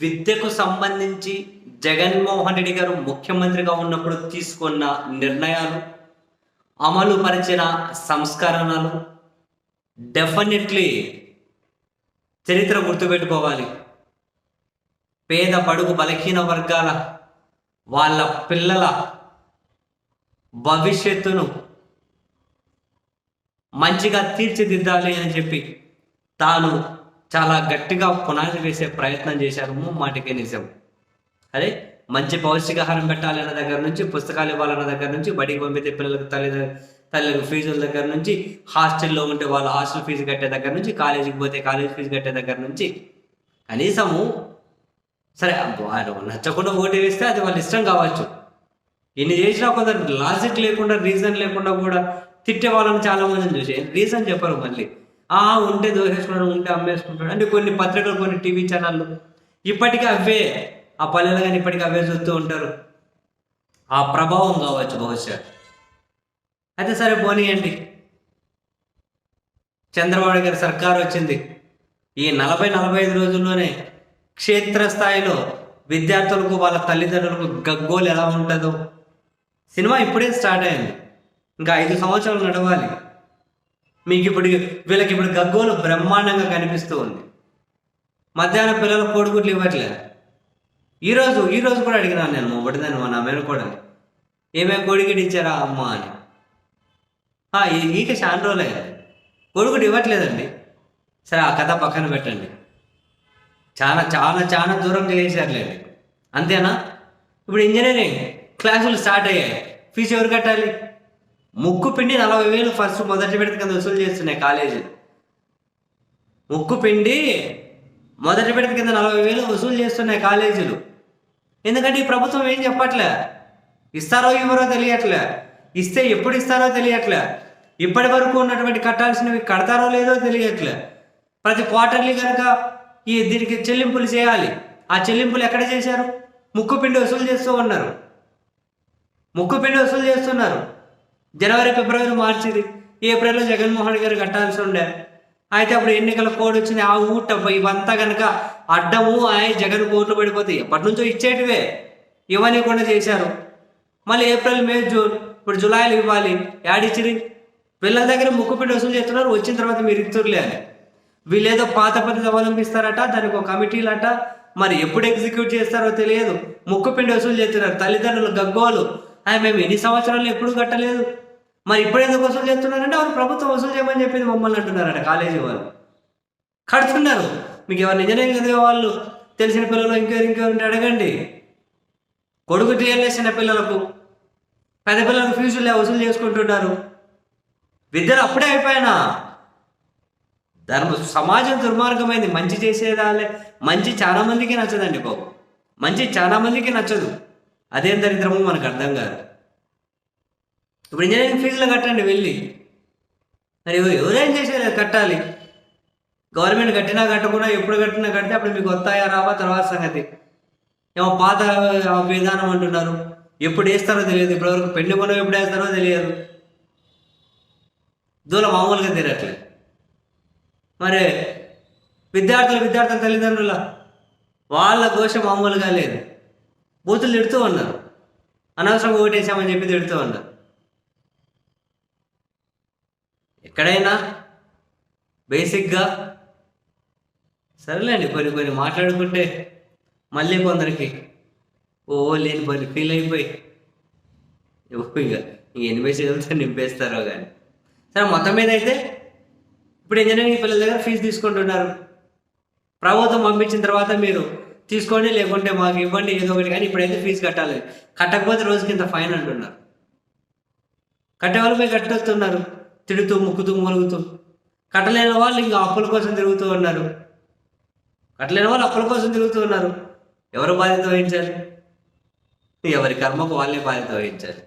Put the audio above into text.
విద్యకు సంబంధించి జగన్మోహన్ రెడ్డి గారు ముఖ్యమంత్రిగా ఉన్నప్పుడు తీసుకున్న నిర్ణయాలు అమలు పరిచిన సంస్కరణలు డెఫినెట్లీ చరిత్ర గుర్తుపెట్టుకోవాలి. పేద పడుగు బలహీన వర్గాల వాళ్ళ పిల్లల భవిష్యత్తును మంచిగా తీర్చిదిద్దాలి అని చెప్పి తాను చాలా గట్టిగా పునాది వేసే ప్రయత్నం చేశారు మాటికే నిజం. అదే మంచి పౌష్టికాహారం పెట్టాలన్న దగ్గర నుంచి పుస్తకాలు ఇవ్వాలన్న దగ్గర నుంచి బడికి పంపితే పిల్లలకు తల్లి తల్లికి ఫీజుల దగ్గర నుంచి హాస్టల్లో ఉంటే వాళ్ళ హాస్టల్ ఫీజు కట్టే దగ్గర నుంచి కాలేజీకి పోతే కాలేజ్ ఫీజు కట్టే దగ్గర నుంచి కనీసము సరే వారు నచ్చకుండా ఓటు వేస్తే అది వాళ్ళ ఇష్టం కావచ్చు. ఎన్ని చేసినా కొందరు లాజిక్ లేకుండా రీజన్ లేకుండా కూడా తిట్టే వాళ్ళని చాలా మందిని చూసి రీజన్ చెప్పరు మళ్ళీ. ఆ ఉంటే దోసేసుకున్నాడు ఉంటే అమ్మేసుకుంటాడు అంటే కొన్ని పత్రికలు కొన్ని టీవీ ఛానళ్ళు. ఇప్పటికీ అవే ఆ పల్లెలు కానీ ఇప్పటికీ అవే చూస్తూ ఉంటారు. ఆ ప్రభావం కావచ్చు బహుశా. అయితే సరే పోనీయండి. చంద్రబాబు గారి సర్కారు వచ్చింది. ఈ నలభై నలభై ఐదు రోజుల్లోనే క్షేత్రస్థాయిలో విద్యార్థులకు వాళ్ళ తల్లిదండ్రులకు గగ్గోలు ఎలా ఉంటుందో. సినిమా ఇప్పుడే స్టార్ట్ అయింది. ఇంకా ఐదు సంవత్సరాలు నడవాలి. మీకు ఇప్పుడు వీళ్ళకి ఇప్పుడు గగ్గోలు బ్రహ్మాండంగా కనిపిస్తూ ఉంది. మధ్యాహ్నం పిల్లలు కోడిగుడ్లు ఇవ్వట్లే. ఈరోజు ఈరోజు కూడా అడిగినాను నేను మొబడిదాన్ని మా నా కూడా? ఏమేమి కోడిగుడ్డు ఇచ్చారా అమ్మ? అని. ఈక చాలా రోజులే. అయింది కొడుకుడు ఇవ్వట్లేదండి. సరే ఆ కథ పక్కన పెట్టండి. చాలా చాలా చాలా దూరం చేసేసారులేండి అంతేనా? ఇప్పుడు ఇంజనీరింగ్ క్లాసులు స్టార్ట్ అయ్యాయి. ఫీజు ఎవరు కట్టాలి? ముక్కు పిండి నలభై వేలు ఫస్ట్ మొదటి విడత కింద వసూలు చేస్తున్నాయి కాలేజీలు ముక్కు పిండి మొదటి విడత కింద నలభై వేలు వసూలు చేస్తున్నాయి కాలేజీలు ఎందుకంటే ఈ ప్రభుత్వం ఏం చెప్పట్లే? ఇస్తారో ఇవ్వరో తెలియట్లే. ఇస్తే ఎప్పుడు ఇస్తారో తెలియట్లే. ఇప్పటి వరకు ఉన్నటువంటి కట్టాల్సినవి కడతారో లేదో తెలియట్లే. ప్రతి క్వార్టర్లీ కనుక ఈ దీనికి చెల్లింపులు చేయాలి. ఆ చెల్లింపులు ఎక్కడ చేశారు? ముక్కు పిండి వసూలు చేస్తూ ఉన్నారు. ముక్కు పిండి వసూలు చేస్తున్నారు. జనవరి ఫిబ్రవరి మార్చిది. ఏప్రిల్లో జగన్మోహన్ గారు కట్టాల్సి ఉండే. అయితే అప్పుడు ఎన్నికల కోడ్ వచ్చింది. ఆ ఊట ఇవంతా కనుక అడ్డము ఆయన జగన్ కోట్లు పడిపోతాయి. ఎప్పటి నుంచో ఇచ్చేటివే. ఇవ్వనీయకుండా చేశారు. మళ్ళీ ఏప్రిల్ మే జూన్. ఇప్పుడు జూలైలో ఇవ్వాలి. యాడిచ్చిరి పిల్లల దగ్గర ముక్కు పిండి వసూలు చేస్తున్నారు. వచ్చిన తర్వాత మీరు ఇచ్చురులే అని. వీళ్ళేదో పాత పద్ధతి అవలంబిస్తారట. దానికి ఒక కమిటీలట. మరి ఎప్పుడు ఎగ్జిక్యూట్ చేస్తారో తెలియదు. ముక్కు పిండి వసూలు చేస్తున్నారు. తల్లిదండ్రులు గగ్గోలు. ఆయన మేము ఎన్ని సంవత్సరాలు ఎప్పుడు కట్టలేదు. మరి ఇప్పుడు ఎందుకు వసూలు చేస్తున్నారంటే వాళ్ళు ప్రభుత్వం వసూలు చేయమని చెప్పింది మమ్మల్ని అంటున్నారంట కాలేజీ వాళ్ళు కడుతున్నారు. మీకు ఎవరు ఇంజనీరింగ్ చదివే వాళ్ళు? తెలిసిన పిల్లలు ఇంకెవరు ఇంకెవరు అడగండి. కొడుకు టీఎల్ఎస్ పిల్లలకు పెద్ద పిల్లలకు ఫీజులు వసూలు చేసుకుంటున్నారు. విద్యలు అప్పుడే అయిపోయినా. ధర్మ సమాజం దుర్మార్గమైంది. మంచి చేసేదాలే. మంచి చాలా మందికి నచ్చదండి బాబు. మంచి చాలా మందికి నచ్చదు. అదేం దరిద్రమో మనకు అర్థం కాదు. ఇప్పుడు ఇంజనీరింగ్ ఫీజులు కట్టండి వెళ్ళి. మరి ఎవరేం చేసేది? కట్టాలి. గవర్నమెంట్ కట్టినా కట్టకుండా ఎప్పుడు కట్టినా కడితే అప్పుడు మీకు వస్తాయా రావా? తర్వాత సంగతి. ఏమో పాత విధానం అంటున్నారు. ఎప్పుడు వేస్తారో తెలియదు. ఇప్పటివరకు పెళ్ళి కొనం ఎప్పుడు వేస్తారో తెలియదు. దూరం మామూలుగా తీరట్లే మరి విద్యార్థుల విద్యార్థుల తల్లిదండ్రుల వాళ్ళ దోష మామూలుగా లేదు. బూతులు తిడుతూ ఉన్నారు. అనవసరంగా ఓటేసామని చెప్పి తిడుతూ ఉన్నారు. ఎక్కడైనా బేసిక్గా సరేలేండి కొన్ని కొన్ని మాట్లాడుకుంటే మళ్ళీ కొందరికి ఓ లేని పని ఫీల్ అయిపోయి ఇక ఈ ఎనిమిది నింపేస్తారో కానీ సరే మొత్తం మీద అయితే ఇప్పుడు ఇంజనీరింగ్ పిల్లల దగ్గర ఫీజు తీసుకుంటున్నారు. ప్రభుత్వం పంపించిన తర్వాత మీరు తీసుకోండి లేకుంటే మాకు ఇవ్వండి ఏదో ఒకటి. కానీ ఇప్పుడైతే ఫీజు కట్టాలి. కట్టకపోతే రోజుకి ఇంత ఫైన్ అంటున్నారు. కట్టేవాళ్ళు పోయి కట్టేస్తున్నారు. తిడుతూ ముక్కుతూ మురుగుతూ కట్టలేని వాళ్ళు ఇంకా అప్పుల కోసం తిరుగుతూ ఉన్నారు. కట్టలేని వాళ్ళు అప్పుల కోసం తిరుగుతూ ఉన్నారు. ఎవరు బాధ్యత వహించాలి? ఎవరి కర్మకు వాళ్ళే బాధ్యత వహించాలి?